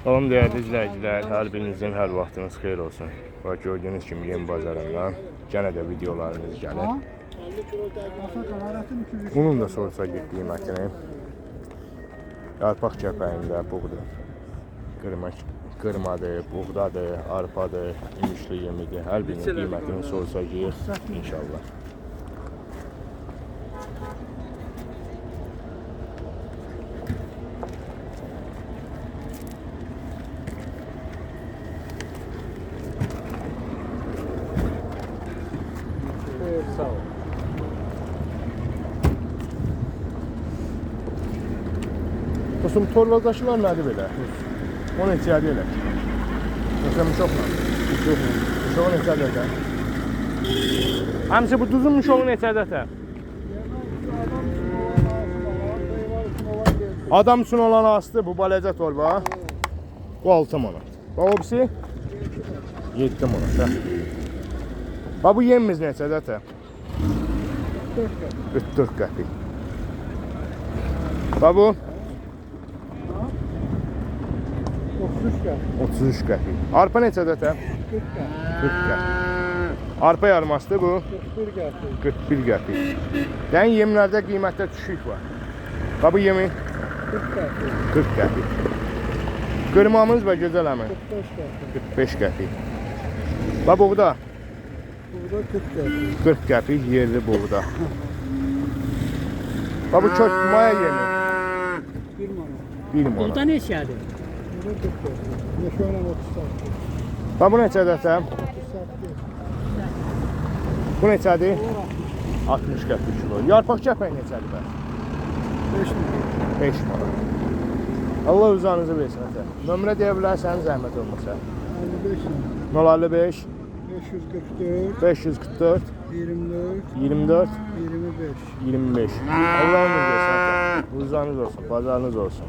Salam değerli izləyicilər, hər birinizin hər vaxtınız xeyir olsun. Və gördüyünüz kimi yem bazarından yenə də videolarımız gəlir. Bunun da sorsa qiymətini. Yarpaq kəpəyində buğdur. Qırma, qırmadır, buğdadır, arpadır, ümüşlü yemidir. Hər birinin qiymətini sorsacağıq inşallah. Dostum torbazdakılar nədir belə? O neçədir elə? Məsələn, uşaqla. Uşağı neçədir də? Həmsi bu duzun neçədir də? Adam üçün olan astı bu balaca torba. Bu 6 manat. Bax o birisi 7 manat. Bax bu yemimiz neçədir də? 44 qəpik. Bax bu 33 gel. 33 qəpik. Arpa neçədir də? 40 gel. 40 qəpik. Arpa yarmasıdır bu 41 gel. 41 qəpik. Yəni yemlərdə qiymətdə düşük var. Bax bu yemi 40 gel. 40 qəpik. Qırmamız və gözəl əmin 45 gel. 45 qəpik. Bax buğda Burada 40 gel. 40 qəpik yerli buğda. Bax bu kök maya yemi 1 manat. 1 manat. Burada ne Burada 40 gel. Neşe olan 30 saat. Bax bu neçədir sən? 30 saat. Bu neçədir? 60 qəpik kilo. Yarpaq kəpək neçədir bə? 5 manat. 5 manat. Allah uzanızı versin ətə. Nömrə deyə bilərsən zəhmət olmasa. 55 manat. 055 544 544 24 24 25. 25. Allah'ın versin ətə. Uzanız olsun, pazarınız olsun.